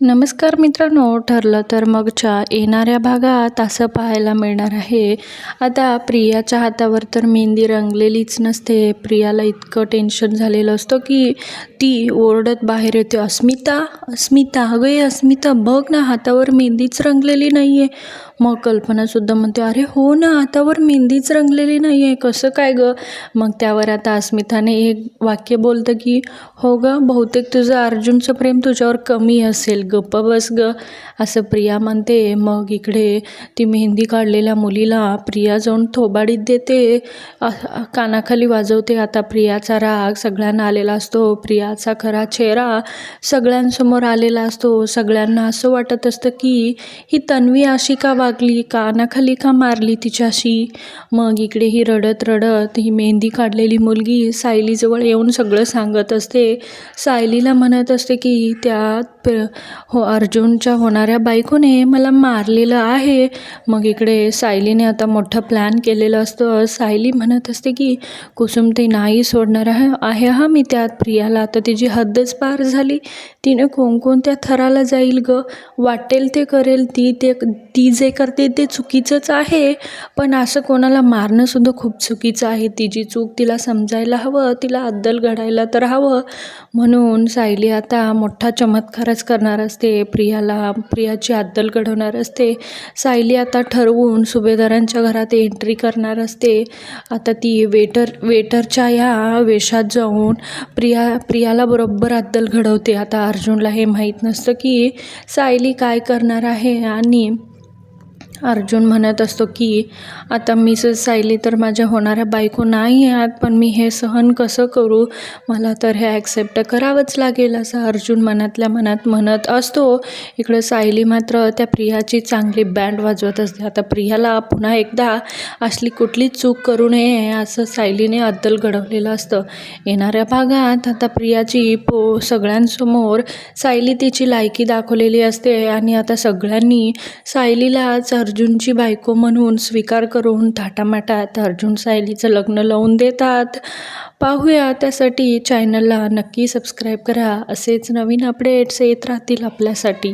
नमस्कार मित्रांनो ठरलं तर मगच्या येणाऱ्या भागात असं पाहायला मिळणार आहे. आता प्रियाच्या हातावर तर मेहंदी रंगलेलीच नसते. प्रियाला इतकं टेन्शन झालेलं असतं की ती ओरडत बाहेर येते अस्मिता अस्मिता अगं अस्मिता बघ ना हातावर मेहंदीच रंगलेली नाही आहे मग कल्पनासुद्धा म्हणते अरे हो ना हातावर मेहंदीच रंगलेली नाही आहे कसं काय गं? मग त्यावर आता अस्मिताने एक वाक्य बोलतं की हो गं बहुतेक तुझं अर्जुनचं प्रेम तुझ्यावर कमी असेल गप्प बस ग. असं प्रिया म्हणते मग इकडे ती मेहंदी काढलेल्या मुलीला प्रिया जाऊन थोबाडीत देते. कानाखाली वाजवते. आता प्रियाचा राग सगळ्यांना आलेला असतो. प्रियाचा खरा चेहरा सगळ्यांसमोर आलेला असतो. सगळ्यांना असं वाटत असतं की ही तन्वी अशी का वागली? कानाखाली का मारली तिच्याशी? मग इकडे ही रडत रडत ही मेहंदी काढलेली मुलगी सायलीजवळ येऊन सगळं सांगत असते. सायलीला म्हणत असते की त्या हो अर्जुनच्या होणाऱ्या बायकोने मला मारलेलं आहे. मग इकडे सायलीने आता मोठा प्लॅन केलेलं असतं. सायली म्हणत असते की कुसुम ते नाही सोडणार आहे आहे हा मी त्यात. प्रियाला आता तिची हद्दच पार झाली. तिने कोणकोणत्या थराला जाईल ग? वाटेल ते करेल ती ते ती जे करते ते चुकीचंच आहे. पण असं कोणाला मारणंसुद्धा खूप चुकीचं आहे. तिची चूक तिला समजायला हवं तिला अद्दल घडायला तर हवं. म्हणून सायली आता मोठा चमत्कारच करणार असते प्रियाला प्रियाची अद्दल घडवणार असते. सायली आता ठरवून सुभेदारांच्या घरात एंट्री करणार असते. आता ती वेटर वेटरच्या ह्या वेशात जाऊन प्रिया प्रियाला बरोबर अद्दल घडवते. आता अर्जुनला हे माहीत नसतं की सायली काय करणार आहे आणि अर्जुन म्हणत असतो की आता मिसेस सायली तर माझ्या होणाऱ्या बायको नाही आहेत पण मी हे सहन कसं करू? मला तर हे ॲक्सेप्ट करावंच लागेल असं अर्जुन मनातल्या मनात म्हणत असतो. इकडं सायली मात्र त्या प्रियाची चांगली बँड वाजवत असते. आता प्रियाला पुन्हा एकदा असली कुठलीच चूक करू नये असं सायलीने अद्दल घडवलेलं असतं. येणाऱ्या भागात आता प्रियाची पो सगळ्यांसमोर सायली तिची लायकी दाखवलेली असते आणि आता सगळ्यांनी सायलीलाच अर्जुनची बायको म्हणून स्वीकार करून थाटामाटात अर्जुन सायलीचं लग्न लावून देतात. पाहूया त्यासाठी चॅनलला नक्की सबस्क्राईब करा. असेच नवीन अपडेट्स येत राहतील आपल्यासाठी.